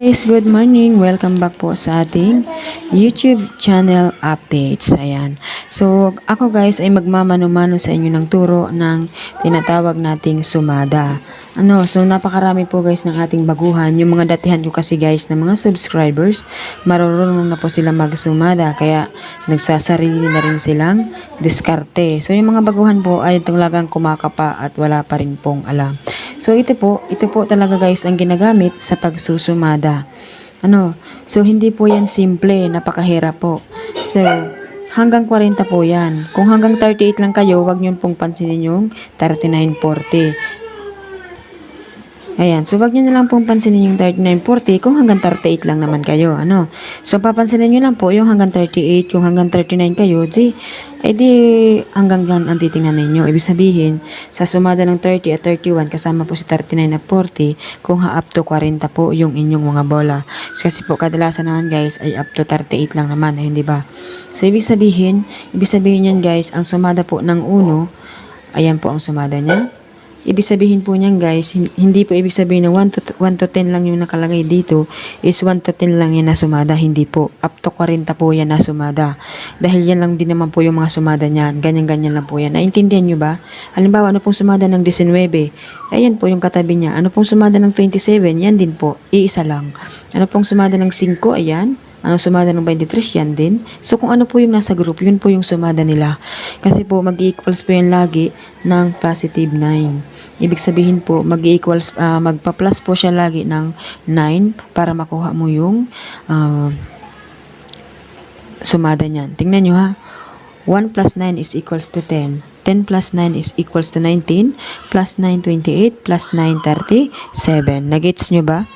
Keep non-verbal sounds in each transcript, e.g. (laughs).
Guys, good morning. Welcome back po sa ating YouTube channel updates. Ayan. So, ako guys ay magmamano-mano sa inyo ng turo ng tinatawag nating sumada. Ano, so napakarami po guys ng ating baguhan. Yung mga datihan ko kasi guys na mga subscribers, marunong na po sila magsumada. Kaya nagsasarili na rin silang diskarte. So, yung mga baguhan po ay talagang kumakapa at wala pa rin pong alam. So, ito po, ito po talaga guys ang ginagamit sa pagsusumada. Ano? So, hindi po yan simple. Napakahirap po. So, hanggang 40 po yan. Kung hanggang 38 lang kayo, wag niyo pong pansinin yung 3940. Ayan. So, wag niyo na lang pong pansinin yung 3940 kung hanggang 38 lang naman kayo. Ano? So, papansinin niyo lang po yung hanggang 38, kung hanggang 39 kayo, di, eh di hanggang yan ang titingnan ninyo. Ibig sabihin, sa sumada ng 30 at 31, kasama po si 39 at 40, kung ha up to 40 po yung inyong mga bola. Kasi po, kadalasan naman guys, ay up to 38 lang naman, eh, di ba? So, ibig sabihin, ibig sabihin yan guys, ang sumada po ng uno, ayan po ang sumada niya. Ibig sabihin po niyan guys, hin- hindi po ibig sabihin na 1 to, 1 to 10 lang yung nakalagay dito is 1 to 10 lang yan na sumada. Hindi po. Up to 40 po yan na sumada. Dahil yan lang din naman po yung mga sumada niyan. Ganyan-ganyan lang po yan. Naintindihan nyo ba? Halimbawa, ano pong sumada ng 19? Ayan po yung katabi niya. Ano pong sumada ng 27? Yan din po. Iisa lang. Ano pong sumada ng 5? Ayan. Ano sumada ng 23? Yan din. So, kung ano po yung nasa group, yun po yung sumada nila. Kasi po, mag-equals po yan lagi ng positive 9. Ibig sabihin po, mag-equals, ah, magpa-plus po siya lagi ng 9 para makuha mo yung ah, sumada niyan. Tingnan nyo ha. 1 plus 9 is equals to 10. 10 plus 9 is equals to 19. Plus 9, 28. Plus 9, 37. Nagets nyo ba?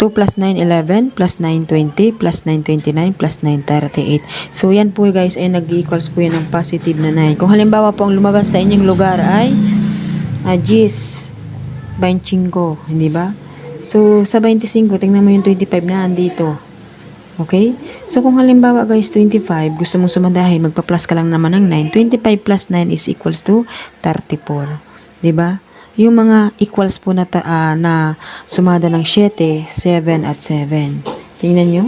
2 plus 9, 11. Plus 9, 20. Plus 9, 29. Plus 9, 38. So, yan po guys ay nag-equals po yan ng positive na 9. Kung halimbawa po ang lumabas sa inyong lugar ay uh, Gis 25. Hindi ba? So, sa 25, tingnan mo yung 25 na andito. Okay? So, kung halimbawa guys, 25, gusto mong sumadahin, magpa-plus ka lang naman ng 9. 25 plus 9 is equals to 34. 'Di ba? Yung mga equals po na, ta- ah, na sumada ng 7, 7 at 7. Tingnan nyo.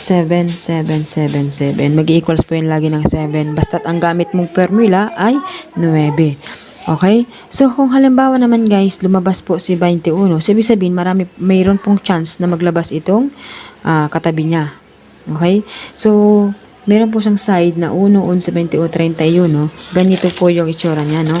7, 7, 7, 7. Mag-equals po yun lagi ng 7. Basta't ang gamit mong formula ay 9. Okay? So, kung halimbawa naman guys, lumabas po si 21. So, ibig sabihin, marami, mayroon pong chance na maglabas itong ah, katabi niya. Okay? So, meron po siyang side na 1, 11, 20 o 31, no? Ganito po yung itsura niya, no?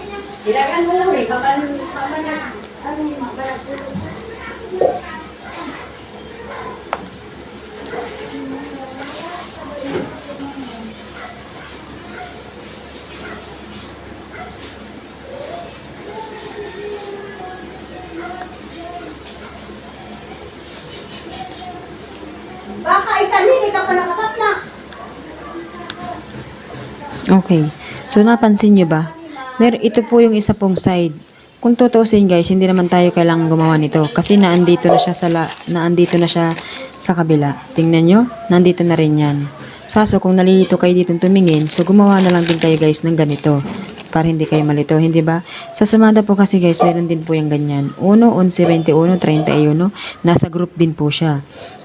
Ilagan mo lang eh, baka tama na. Ano yung mga Baka itanhin, ka pa nakasap na. Okay. So, napansin nyo ba? Mer ito po yung isa pong side. Kung tutuusin guys, hindi naman tayo kailangan gumawa nito. Kasi naandito na siya sa, la naandito na siya sa kabila. Tingnan nyo, nandito na rin yan. Saso, kung nalilito kayo dito tumingin, so gumawa na lang din kayo guys ng ganito. Para hindi kayo malito, hindi ba? Sa sumada po kasi guys, meron din po yung ganyan. 1, 11, 21, 31. Nasa group din po siya.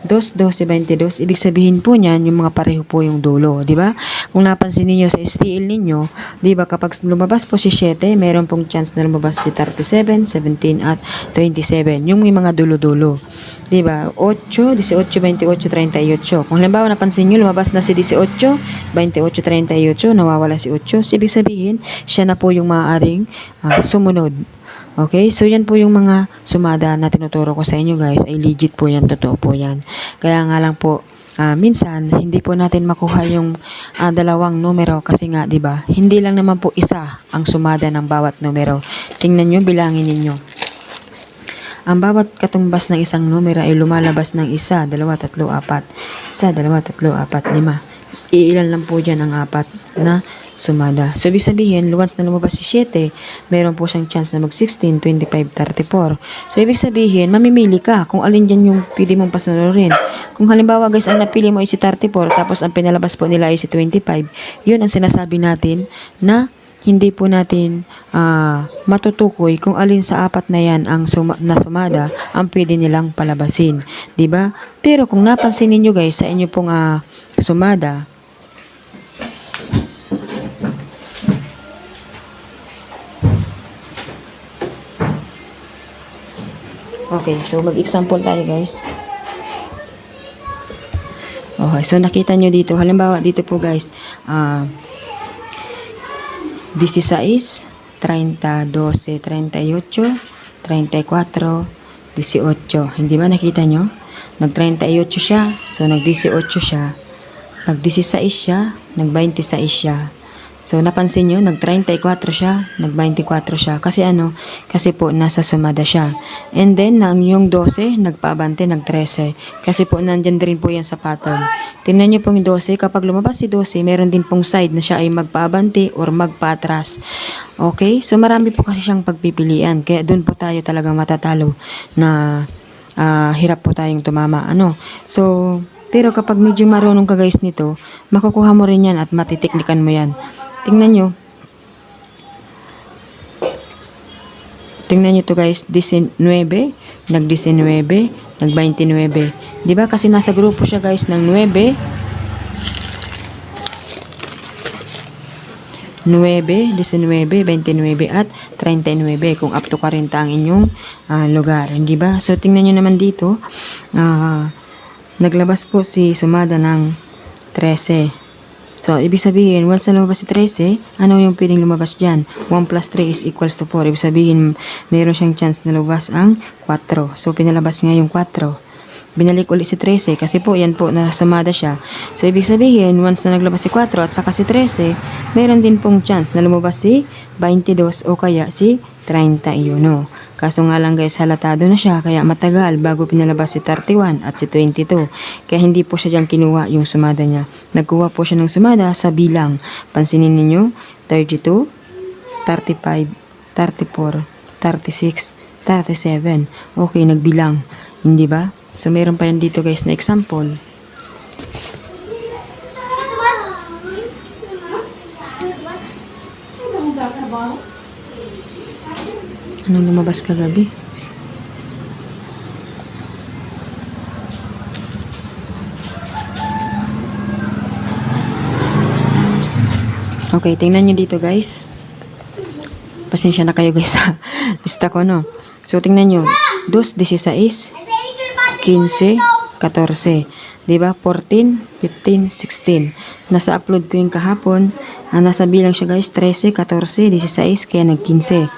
2, 12, 22. Ibig sabihin po niyan, yung mga pareho po yung dulo. Di ba? Kung napansin niyo sa STL ninyo, di ba kapag lumabas po si 7, meron pong chance na lumabas si 37, 17, at 27. Yung mga dulo-dulo. Di ba? 8, 18, 28, 38. Kung halimbawa napansin niyo, lumabas na si 18, 28, 38, nawawala si 8. So, ibig sabihin, siya na po yung maaaring ah, sumunod. Okay? So, yan po yung mga sumada na tinuturo ko sa inyo guys. Ay legit po yan. Totoo po yan. Kaya nga lang po, ah, minsan hindi po natin makuha yung ah, dalawang numero kasi nga 'di ba? Hindi lang naman po isa ang sumada ng bawat numero. Tingnan niyo, bilangin ninyo. Ang bawat katumbas ng isang numero ay lumalabas ng isa, dalawa, tatlo, apat. Isa, dalawa, tatlo, apat, lima. Iilan lang po dyan ang apat na sumada. So, ibig sabihin, once na lumabas si 7, meron po siyang chance na mag 16, 25, 34. So, ibig sabihin, mamimili ka kung alin dyan yung pwede mong pasanurin. Kung halimbawa guys, ang napili mo ay si 34, tapos ang pinalabas po nila ay si 25, yun ang sinasabi natin na hindi po natin ah, matutukoy kung alin sa apat na yan ang suma- na sumada ang pwede nilang palabasin. ba? Pero kung napansin niyo guys sa inyo pong ah, sumada, Okay, so mag-example tayo guys. Okay, so nakita nyo dito, halimbawa dito po guys, ah 16, 30, 12, 38, 34, 18. Hindi ba nakita nyo? Nag-38 siya, so nag-18 siya. Nag-16 siya, nag-26 siya. So, napansin nyo, nag-34 siya, nag-24 siya. Kasi ano, kasi po, nasa sumada siya. And then, nang yung 12, nagpaabante, nag-13. Kasi po, nandyan din po yan sa pattern. Tingnan nyo pong 12, kapag lumabas si 12, meron din pong side na siya ay magpaabante or magpatras. Okay? So, marami po kasi siyang pagpipilian. Kaya doon po tayo talaga matatalo na ah, hirap po tayong tumama. Ano? So, pero kapag medyo marunong ka guys nito, makukuha mo rin yan at matitiknikan mo yan. Tingnan nyo. Tingnan nyo to guys, 19, nag-19, nag-29. Di ba kasi nasa grupo siya guys ng 9, 9, 19, 29 at 39 kung up to 40 ang inyong ah, lugar, hindi ba? So tingnan niyo naman dito, ah, naglabas po si Sumada ng 13. So, ibig sabihin, once na lumabas si 13, ano yung pwedeng lumabas dyan? 1 plus 3 is equals to 4. Ibig sabihin, meron siyang chance na lumabas ang 4. So, pinalabas niya yung 4 binalik ulit si 13 kasi po yan po nasumada siya. So ibig sabihin once na naglabas si 4 at saka si 13, meron din pong chance na lumabas si 22 o kaya si 31. Kaso nga lang guys halatado na siya kaya matagal bago pinalabas si 31 at si 22. Kaya hindi po siya diyan kinuha yung sumada niya. Nagkuha po siya ng sumada sa bilang. Pansinin ninyo 32, 35, 34, 36, 37. Okay, nagbilang. Hindi ba? So, meron pa yan dito guys na example. Anong lumabas kagabi? Okay, tingnan nyo dito guys. Pasensya na kayo guys (laughs) sa lista ko no. So tingnan nyo. 2, 16, 15, 14. Diba? 14, 15, 16. Nasa upload ko yung kahapon. Ah, nasa bilang siya guys. 13, 14, 16, kaya nag-15.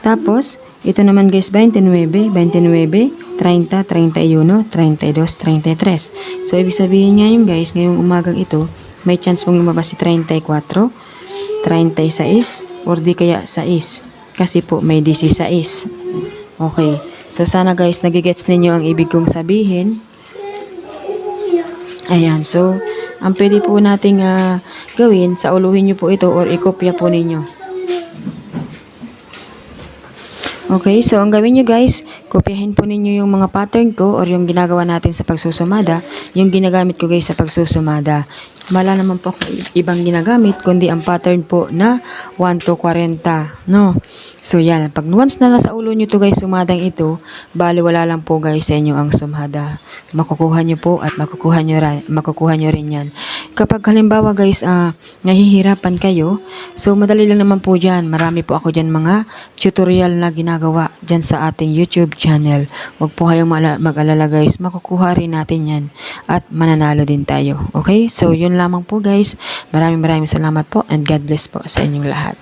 Tapos, ito naman guys, 29, 29, 30, 31, 32, 33. So, ibig sabihin nga yung guys, ngayong umagang ito, may chance mong lumabas si 34, 36, or di kaya 6. Kasi po, may 16. Okay. So, sana guys, nagigets ninyo ang ibig kong sabihin. Ayan. So, ang pwede po nating ah, gawin, sa uluhin nyo po ito or ikopya po ninyo. Okay, so ang gawin nyo guys, kopyahin po ninyo yung mga pattern ko or yung ginagawa natin sa pagsusumada, yung ginagamit ko guys sa pagsusumada. Wala naman po ako ibang ginagamit, kundi ang pattern po na 1 to 40, no? So yan, pag once na nasa ulo nyo to guys, sumadang ito, bali wala lang po guys sa inyo ang sumada. Makukuha nyo po at makukuha nyo, ra- makukuha nyo rin yan. Kapag halimbawa guys, ah, nahihirapan kayo, so madali lang naman po dyan. Marami po ako dyan mga tutorial na ginagawa dyan sa ating YouTube channel. Huwag po kayong mag-alala guys, makukuha rin natin yan at mananalo din tayo. Okay? So yun lamang po guys. Maraming maraming salamat po and God bless po sa inyong lahat.